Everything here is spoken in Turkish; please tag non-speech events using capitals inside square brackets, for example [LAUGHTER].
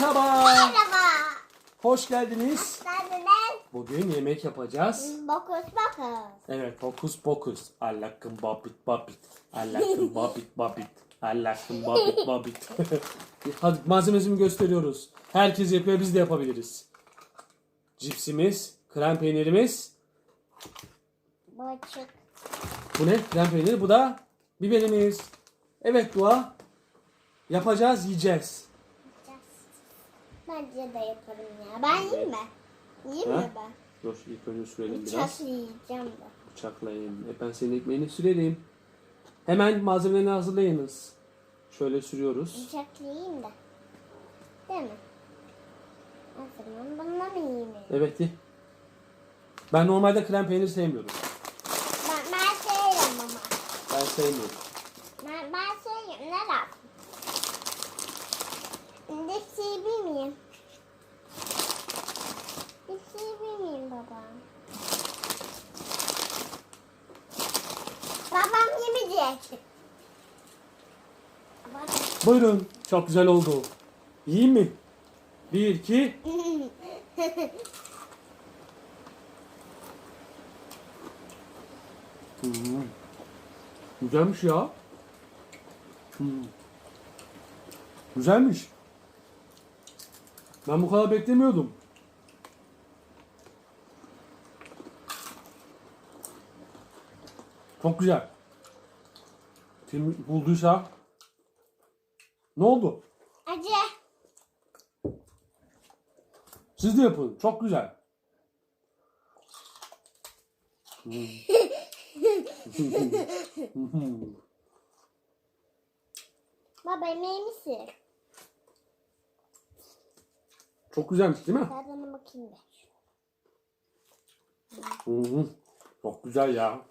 Merhaba. Merhaba. Hoş geldiniz. Geldiniz. Bugün yemek yapacağız. Bokus bokus. Evet, hokus pokus. Allah'ım babit babit. Allah'ım [LAUGHS] babit babit. Allah'ım babit babit. [LAUGHS] Hadi malzemesini gösteriyoruz. Herkes yapıyor, biz de yapabiliriz. Cipsimiz, krem peynirimiz. Boçuk. Bu ne? Krem peyniri. Bu da biberimiz. Evet Dua. Yapacağız, yiyeceğiz. Bence de yaparım ya. Ben yiyeyim mi? Yiyeyim mi ben? Dur ilk önce sürelim biraz. Bıçakla yiyeceğim de. Bıçaklayın. E ben senin ekmeğini sürerim. Hemen malzemelerini hazırlayınız. Şöyle sürüyoruz. Bıçakla yiyeyim de. Değil mi? O zaman bununla mı yiyeyim? Evet. ye. Ben normalde krem peynir sevmiyorum. Ben, ben seviyorum ama. Ben sevmiyorum. Ben, ben seviyorum. Ne lazım? Baba. Buyurun. Çok güzel oldu. Yiyeyim mi? Bir, iki. Hmm. Güzelmiş ya. Hmm. Güzelmiş. Ben bu kadar beklemiyordum. Çok güzel. Kim bulduysa ne oldu? Acı. Siz de yapın. Çok güzel. [LAUGHS] Baba yemeği misin? Çok güzelmiş değil mi? Tadına bakayım bir. Hı hı. Çok güzel ya.